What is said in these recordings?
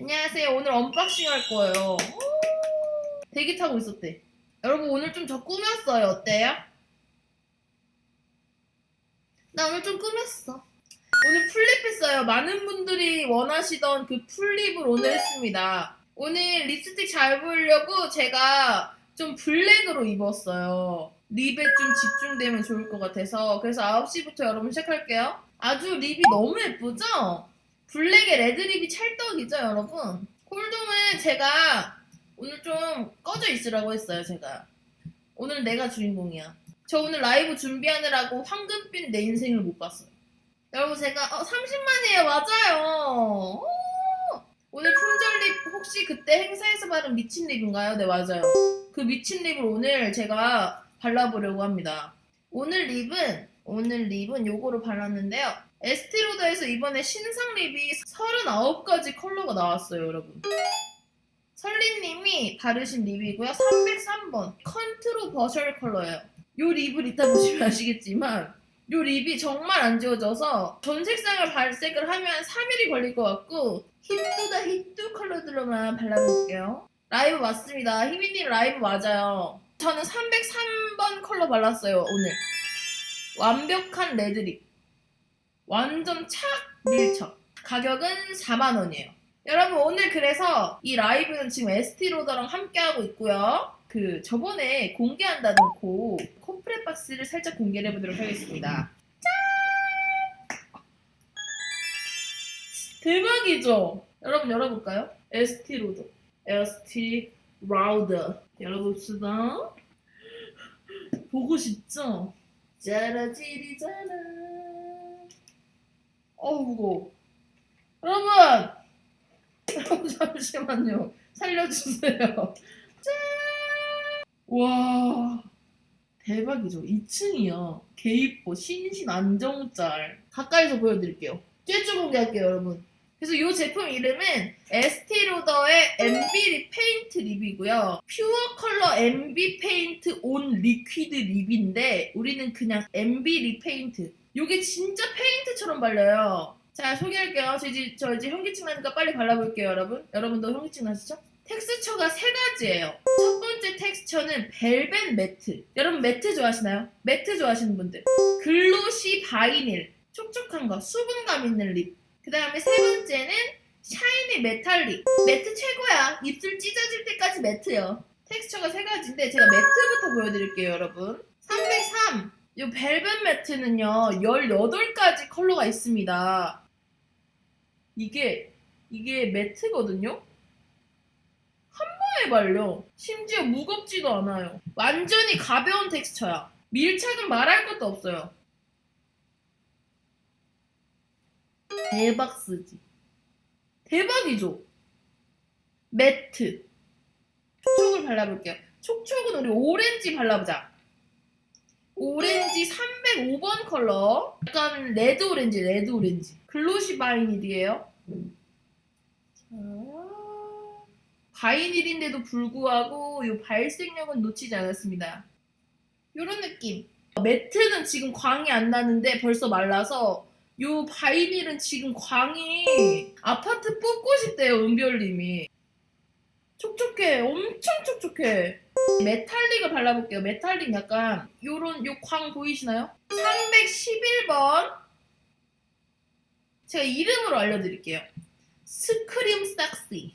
안녕하세요. 오늘 언박싱 할 거예요. 오, 대기 타고 있었대. 여러분 오늘 좀 저 꾸몄어요. 어때요? 나 오늘 좀 꾸몄어. 오늘 플립 했어요. 많은 분들이 원하시던 그 플립을 오늘 했습니다. 오늘 립스틱 잘 보이려고 제가 좀 블랙으로 입었어요. 립에 좀 집중되면 좋을 것 같아서. 그래서 9시부터 여러분 시작할게요. 아주 립이 너무 예쁘죠? 블랙에 레드립이 찰떡이죠, 여러분? 홀동은 제가 오늘 좀 꺼져 있으라고 했어요, 제가. 오늘 내가 주인공이야. 저 오늘 라이브 준비하느라고 황금빛 내 인생을 못 봤어요. 여러분, 제가, 어, 30만이에요, 맞아요. 오! 오늘 품절립 혹시 그때 행사에서 바른 미친 립인가요? 네, 맞아요. 그 미친 립을 오늘 제가 발라보려고 합니다. 오늘 립은, 오늘 립은 요거로 발랐는데요. 에스티로더에서 이번에 신상 립이 39가지 컬러가 나왔어요, 여러분. 설리님이 바르신 립이고요. 303번 컨트로 버셜 컬러예요. 요 립을 이따 보시면 아시겠지만 요 립이 정말 안 지워져서 전 색상을 발색을 하면 3일이 걸릴 것 같고 히뚜다 히뚜 컬러들로만 발라볼게요. 라이브 맞습니다. 희민님 라이브 맞아요. 저는 303번 컬러 발랐어요, 오늘. 완벽한 레드립. 완전 착 밀착. 가격은 4만 원이에요. 여러분 오늘 그래서 이 라이브는 지금 에스티로더랑 함께하고 있고요. 그 저번에 공개한다 놓고 코프레 박스를 살짝 공개를 해보도록 하겠습니다. 짠! 대박이죠? 여러분 열어볼까요? 에스티로더. 에스티로더. 열어봅시다. 보고 싶죠? 짜라지리짜라. 어우 무거워. 여러분! 잠시만요. 살려주세요. 짠! 와. 대박이죠. 2층이요. 개이뻐. 신신 안정짤. 가까이서 보여드릴게요. 최초 공개할게요, 여러분. 그래서 이 제품 이름은 에스티로더의 MB 립 페인트 립이고요. 퓨어 컬러 MB 페인트 온 리퀴드 립인데 우리는 그냥 MB 립 페인트. 이게 진짜 페인트처럼 발려요. 자 소개할게요. 저 이제, 저 이제 현기증 나니까 빨리 발라볼게요, 여러분. 여러분도 현기증 나시죠? 텍스처가 세 가지예요. 첫 번째 텍스처는 벨벳 매트. 여러분 매트 좋아하시나요? 매트 좋아하시는 분들. 글로시 바이닐. 촉촉한 거, 수분감 있는 립. 그 다음에 세 번째는 샤이니 메탈릭. 매트 최고야. 입술 찢어질 때까지 매트요. 텍스처가 세 가지인데 제가 매트부터 보여드릴게요, 여러분. 303. 이 벨벳 매트는요, 18가지 컬러가 있습니다. 이게, 이게 매트거든요? 한 번에 발려. 심지어 무겁지도 않아요. 완전히 가벼운 텍스처야. 밀착은 말할 것도 없어요. 대박 쓰지. 대박이죠? 매트. 촉촉을 발라볼게요. 촉촉은 우리 오렌지 발라보자. 오렌지 305번 컬러. 약간 레드 오렌지, 레드 오렌지. 글로시 바이닐이에요. 자. 바이닐인데도 불구하고 이 발색력은 놓치지 않았습니다. 이런 느낌. 매트는 지금 광이 안 나는데 벌써 말라서 요 바이닐은 지금 광이 아파트 뽑고 싶대요 은별님이 촉촉해 엄청 촉촉해 메탈릭을 발라볼게요 메탈릭 약간 요런 요 광 보이시나요? 311번 제가 이름으로 알려드릴게요 스크림 삭시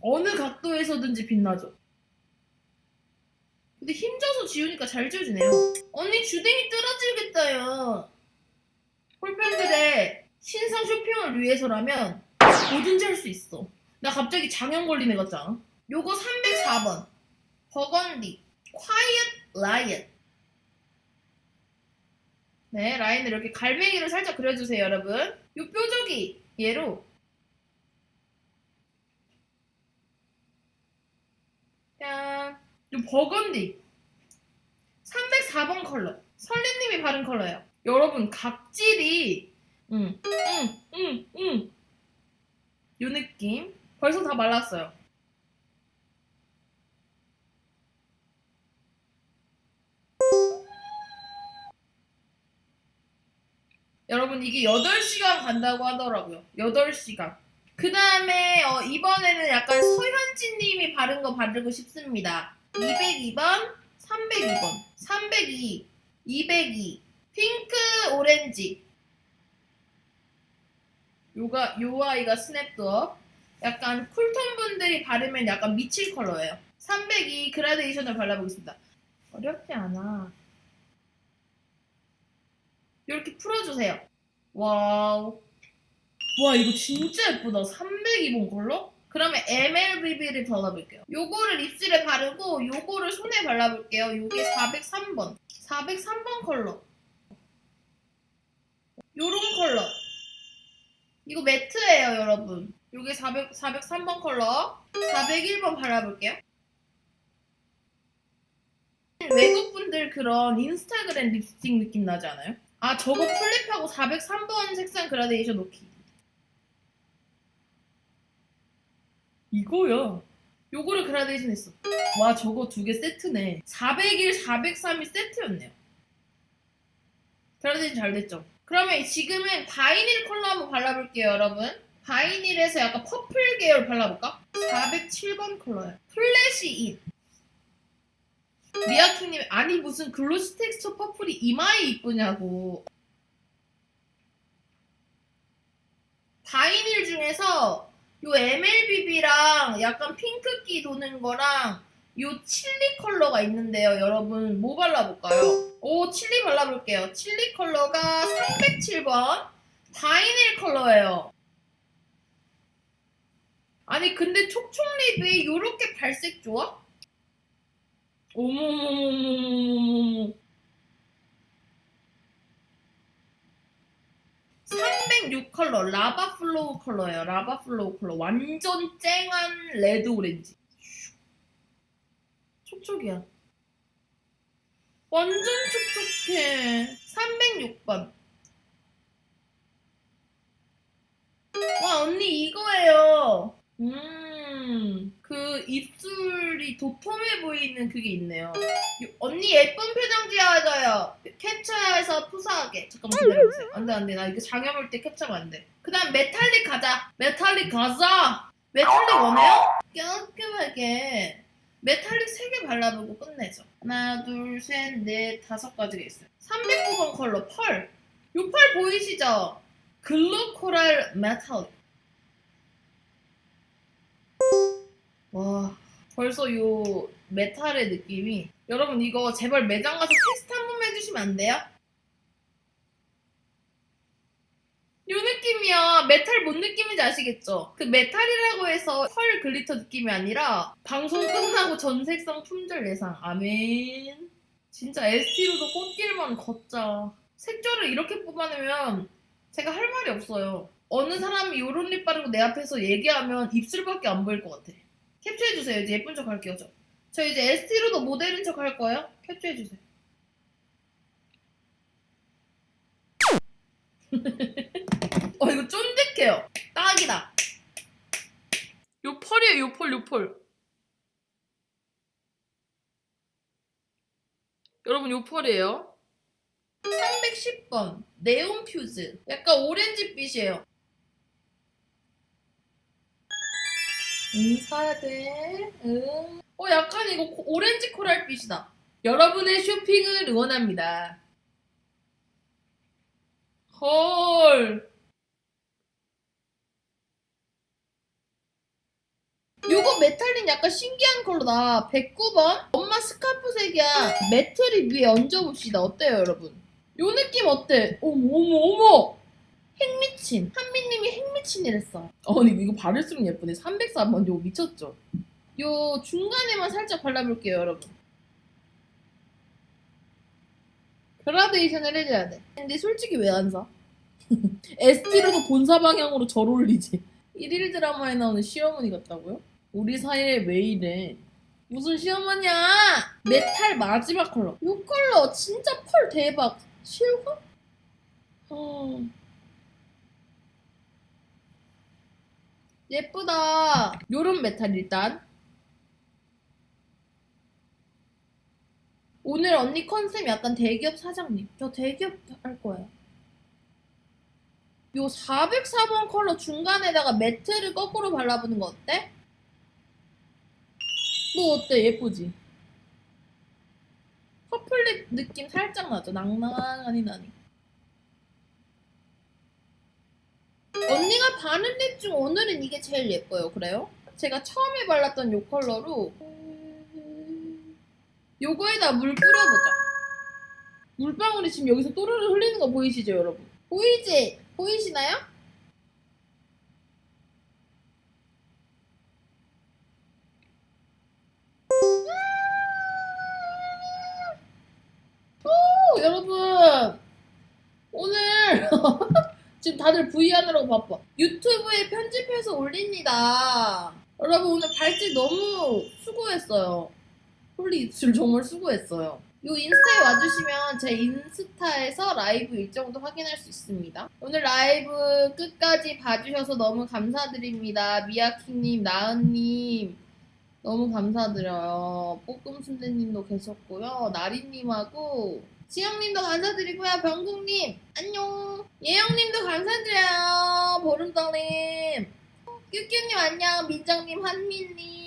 어느 각도에서든지 빛나죠 근데 힘줘서 지우니까 잘 지워지네요 언니 주댕이 떨어지겠다요. 홀팬들의 신상 쇼핑을 위해서라면 뭐든지 할 수 있어. 나 갑자기 장염 걸린 애 같지 않아? 요거 304번. 버건디. Quiet Riot. 네, 라인을 이렇게 갈매기를 살짝 그려주세요, 여러분. 요 뾰족이 얘로 짠. 요 버건디. 304번 컬러. 설리님이 바른 컬러예요. 여러분 각질이 응, 응, 응, 응. 요 느낌. 벌써 다 말랐어요. 여러분 이게 8시간 간다고 하더라고요. 8시간. 그 다음에 어, 이번에는 약간 서현진님이 바른 거 바르고 싶습니다. 202번, 302번, 302, 202, 핑크 오렌지. 요가 요 아이가 스냅도 약간 쿨톤 분들이 바르면 약간 미칠 컬러예요. 302 그라데이션을 발라보겠습니다. 어렵지 않아. 이렇게 풀어주세요. 와우. 와 이거 진짜 예쁘다. 302번 컬러? 그러면 MLBB를 발라볼게요. 요거를 입술에 바르고 요거를 손에 발라볼게요. 요게 403번. 403번 컬러. 요런 컬러. 이거 매트예요, 여러분. 요게 400, 403번 컬러. 401번 발라볼게요. 외국 분들 그런 인스타그램 립스틱 느낌 나지 않아요? 아, 저거 플립하고 403번 색상 그라데이션 놓기. 이거야. 요거를 그라데이션 했어. 와, 저거 두 개 세트네. 401, 403이 세트였네요. 그라데이션 잘 됐죠? 그러면 지금은 바이닐 컬러 한번 발라볼게요, 여러분. 바이닐에서 약간 퍼플 계열 발라볼까? 407번 컬러예요. 플래시 인. 미아킹님, 아니 무슨 글로시 텍스처 퍼플이 이마에 이쁘냐고. 바이닐 중에서 요 MLBB랑 약간 핑크기 도는 거랑 요 칠리 컬러가 있는데요, 여러분. 뭐 발라볼까요? 오, 칠리 발라볼게요. 칠리 컬러가 307번. 바이닐 컬러예요. 아니, 근데 촉촉 립이 요렇게 발색 좋아? 어머머머머머머머. 306 컬러, 라바 플로우 컬러예요. 라바 플로우 컬러. 완전 쨍한 레드 오렌지. 촉촉이야. 완전 촉촉해. 306번. 와, 언니 이거예요. 음, 그 입술이 도톰해 보이는 그게 있네요. 요- 언니 예쁜 표정 지어줘요. 캡처해서 푸사하게. 잠깐만 기다려보세요. 안 돼, 안 돼. 나 이거 장염 올 때 캡처가 안 돼. 그 다음 메탈릭 가자. 메탈릭 가자. 메탈릭 원해요? 깔끔하게. 메탈릭 3개 발라보고 끝내죠. 하나, 둘, 셋, 넷, 다섯 가지가 있어요. 309번 컬러, 펄. 요 펄 보이시죠? 글로 코랄 메탈릭. 와, 벌써 요 메탈의 느낌이. 여러분, 이거 제발 매장 가서 테스트 한 번만 해주시면 안 돼요? 요 느낌이야. 메탈 뭔 느낌인지 아시겠죠? 그 메탈이라고 해서 펄 글리터 느낌이 아니라 방송 끝나고 전색상 품절 예상. 아멘. 진짜 ST로도 꽃길만 걷자. 색조를 이렇게 뽑아내면 제가 할 말이 없어요. 어느 사람이 요런 립 바르고 내 앞에서 얘기하면 입술밖에 안 보일 것 같아. 캡처해주세요. 이제 예쁜 척 할게요, 저. 저 이제 ST로도 모델인 척 할 거예요. 캡처해주세요. 어, 이거 쫀득해요. 딱이다. 요 펄이에요, 요 펄, 요 펄. 여러분, 요 펄이에요. 310번. 네온 퓨즈. 약간 오렌지빛이에요. 응, 사야 돼. 응. 어, 약간 이거 코- 오렌지 코랄빛이다. 여러분의 쇼핑을 응원합니다. 헐. 요거 메탈린 약간 신기한 컬러다. 109번? 엄마 스카프 색이야. 매트립 위에 얹어봅시다. 어때요, 여러분? 요 느낌 어때? 어머, 어머, 어머! 핵미친. 한미님이 핵미친이랬어. 어, 근데 이거 바를수록 예쁘네. 304번 요거 미쳤죠? 요 중간에만 살짝 발라볼게요, 여러분. 그라데이션을 해줘야 돼. 근데 솔직히 왜 안 사? ST로도 본사 방향으로 절 올리지. 1일 드라마에 나오는 시어머니 같다고요? 우리 사이에 왜 이래? 무슨 시어머니야? 메탈 마지막 컬러. 이 컬러 진짜 펄 대박. 실화? 어. 예쁘다. 요런 메탈 일단. 오늘 언니 컨셉 약간 대기업 사장님. 저 대기업 할 거예요. 요 404번 컬러 중간에다가 매트를 거꾸로 발라보는 거 어때? 뭐 어때? 예쁘지? 퍼플립 느낌 살짝 나죠? 낭낭하니 나니. 언니가 바른 립 중 오늘은 이게 제일 예뻐요. 그래요? 제가 처음에 발랐던 요 컬러로 요거에다 물 뿌려보자. 물방울이 지금 여기서 또르르 흘리는 거 보이시죠, 여러분? 보이지? 보이시나요? 오, 여러분! 오늘 지금 다들 V 하느라고 바빠. 유튜브에 편집해서 올립니다. 여러분 오늘 발질 너무 수고했어요. 홀리 입술 정말 수고했어요. 요 인스타에 와주시면 제 인스타에서 라이브 일정도 확인할 수 있습니다. 오늘 라이브 끝까지 봐주셔서 너무 감사드립니다. 미야킹님, 나은님 너무 감사드려요. 뽀끔 순대님도 계셨고요. 나리님하고 지영님도 감사드리고요. 병국님 안녕. 예영님도 감사드려요. 보름달님. 뀨뀨님 안녕. 민정님, 한민님.